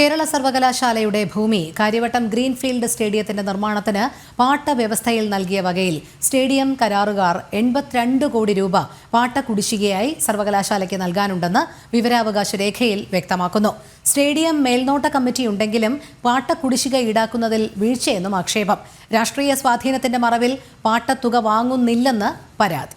കേരള സർവകലാശാലയുടെ ഭൂമി കാര്യവട്ടം ഗ്രീൻഫീൽഡ് സ്റ്റേഡിയത്തിന്റെ നിർമ്മാണത്തിന് പാട്ടവ്യവസ്ഥയിൽ നൽകിയ വകയിൽ സ്റ്റേഡിയം കരാറുകാർ എൺപത്തിരണ്ട് കോടി രൂപ പാട്ട കുടിശ്ശികയായി സർവകലാശാലയ്ക്ക് നൽകാനുണ്ടെന്ന് വിവരാവകാശ രേഖയിൽ വ്യക്തമാക്കുന്നു. സ്റ്റേഡിയം മേൽനോട്ട കമ്മിറ്റി ഉണ്ടെങ്കിലും പാട്ട കുടിശ്ശിക ഈടാക്കുന്നതിൽ വീഴ്ചയെന്നും ആക്ഷേപം. രാഷ്ട്രീയ സ്വാധീനത്തിന്റെ മറവിൽ പാട്ടത്തുക വാങ്ങുന്നില്ലെന്ന് പരാതി.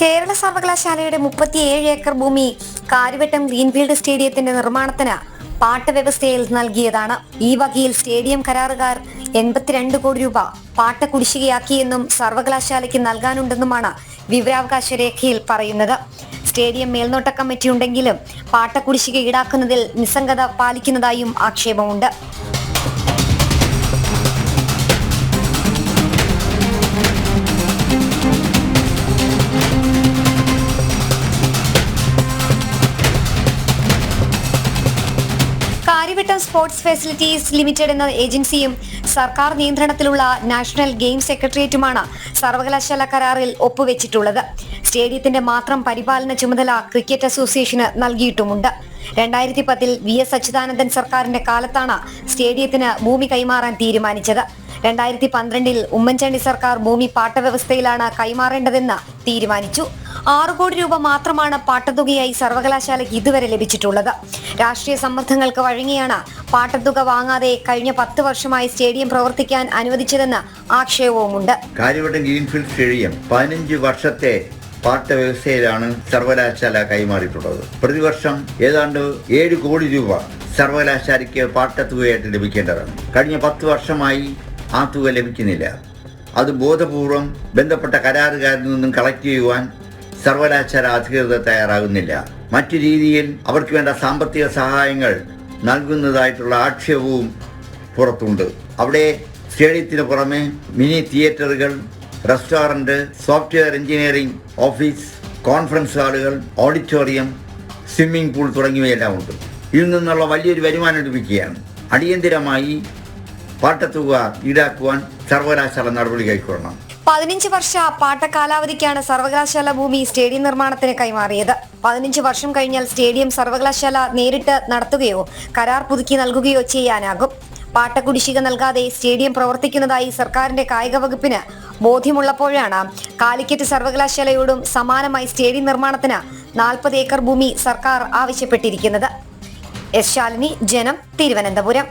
കേരള സർവകലാശാലയുടെ മുപ്പത്തിയേഴ് ഏക്കർ ഭൂമി കാര്യവട്ടം ഗ്രീൻഫീൽഡ് സ്റ്റേഡിയത്തിന്റെ നിർമ്മാണത്തിന് പാട്ടവ്യവസ്ഥയിൽ നൽകിയതാണ്. ഈ വകയിൽ സ്റ്റേഡിയം കരാറുകാർ എൺപത്തിരണ്ട് കോടി രൂപ പാട്ട കുടിശ്ശികയാക്കിയെന്നും സർവകലാശാലയ്ക്ക് നൽകാനുണ്ടെന്നുമാണ് വിവരാവകാശ രേഖയിൽ പറയുന്നത്. സ്റ്റേഡിയം മേൽനോട്ട കമ്മിറ്റി ഉണ്ടെങ്കിലും പാട്ട കുടിശ്ശിക ഈടാക്കുന്നതിൽ നിസ്സംഗത പാലിക്കുന്നതായും ആക്ഷേപമുണ്ട്. കാര്യവട്ടം സ്പോർട്സ് ഫെസിലിറ്റീസ് ലിമിറ്റഡ് എന്ന ഏജൻസിയും സർക്കാർ നിയന്ത്രണത്തിലുള്ള നാഷണൽ ഗെയിം സെക്രട്ടേറിയറ്റുമാണ് സർവകലാശാല കരാറിൽ ഒപ്പുവെച്ചിട്ടുള്ളത്. സ്റ്റേഡിയത്തിന്റെ മാത്രം പരിപാലന ചുമതല ക്രിക്കറ്റ് അസോസിയേഷന് നൽകിയിട്ടുമുണ്ട്. രണ്ടായിരത്തി പത്തിൽ വി എസ് അച്യുതാനന്ദൻ സർക്കാരിന്റെ കാലത്താണ് സ്റ്റേഡിയത്തിന് ഭൂമി കൈമാറാൻ തീരുമാനിച്ചത്. രണ്ടായിരത്തി പന്ത്രണ്ടിൽ ഉമ്മൻചാണ്ടി സർക്കാർ ഭൂമി പാട്ടവ്യവസ്ഥയിലാണ് കൈമാറേണ്ടതെന്ന് തീരുമാനിച്ചു. ആറു കോടി രൂപ മാത്രമാണ് പാട്ടത്തുകയായി സർവകലാശാലയ്ക്ക് ഇതുവരെ ലഭിച്ചിട്ടുള്ളത്. രാഷ്ട്രീയ സമ്മർദ്ദങ്ങൾക്ക് വഴങ്ങിയാണ് പാട്ടത്തുക വാങ്ങാതെ കഴിഞ്ഞ പത്ത് വർഷമായി സ്റ്റേഡിയം പ്രവർത്തിക്കാൻ അനുവദിച്ചതെന്ന് ആക്ഷേപവുമുണ്ട്. സ്റ്റേഡിയം പതിനഞ്ച് വർഷത്തെ പാട്ട വ്യവസ്ഥയിലാണ് സർവകലാശാല കൈമാറിയിട്ടുള്ളത്. പ്രതിവർഷം ഏതാണ്ട് ഏഴ് കോടി രൂപ സർവകലാശാലയ്ക്ക് പാട്ടത്തുകയായിട്ട് ലഭിക്കേണ്ടതാണ്. കഴിഞ്ഞ പത്ത് വർഷമായി ആ തുക ലഭിക്കുന്നില്ല. അത് ബോധപൂർവം ബന്ധപ്പെട്ട കരാറുകാരിൽ നിന്നും കളക്ട് ചെയ്യുവാൻ സർവകലാശാല അധികൃതർ തയ്യാറാകുന്നില്ല. മറ്റു രീതിയിൽ അവർക്ക് വേണ്ട സാമ്പത്തിക സഹായങ്ങൾ നൽകുന്നതായിട്ടുള്ള ആക്ഷേപവും പുറത്തുണ്ട്. അവിടെ സ്റ്റേഡിയത്തിന് പുറമെ മിനി തിയേറ്ററുകൾ restaurant software engineering office conference ഹാളുകൾ auditorium swimming pool തുടങ്ങിയവയെല്ലാം ഉണ്ട്. ഇതിൽ നിന്നുള്ള വലിയൊരു വരുമാനം ലഭിക്കുകയാണ്. അടിയന്തിരമായി പാട്ടത്തുക ഈടാക്കുവാൻ സർവകലാശാല നടപടി കൈക്കൊള്ളണം. പതിനഞ്ച് വർഷ പാട്ട കാലാവധിക്കാണ് സർവകലാശാല ഭൂമി സ്റ്റേഡിയം നിർമ്മാണത്തിന് കൈമാറിയത്. പതിനഞ്ച് വർഷം കഴിഞ്ഞാൽ സ്റ്റേഡിയം സർവകലാശാല നേരിട്ട് നടത്തുകയോ കരാർ പുതുക്കി നൽകുകയോ ചെയ്യാനാകും. പാട്ട കുടിശ്ശിക നൽകാതെ സ്റ്റേഡിയം പ്രവർത്തിക്കുന്നതായി സർക്കാരിന്റെ കായിക വകുപ്പിന് ബോധ്യമുള്ളപ്പോഴാണ് കാലിക്കറ്റ് സർവകലാശാലയോടും സമാനമായി സ്റ്റേഡിയം നിർമ്മാണത്തിന് നാൽപ്പത് ഏക്കർ ഭൂമി സർക്കാർ ആവശ്യപ്പെട്ടിരിക്കുന്നത്. എസ് ശാലിനി ജനം തിരുവനന്തപുരം.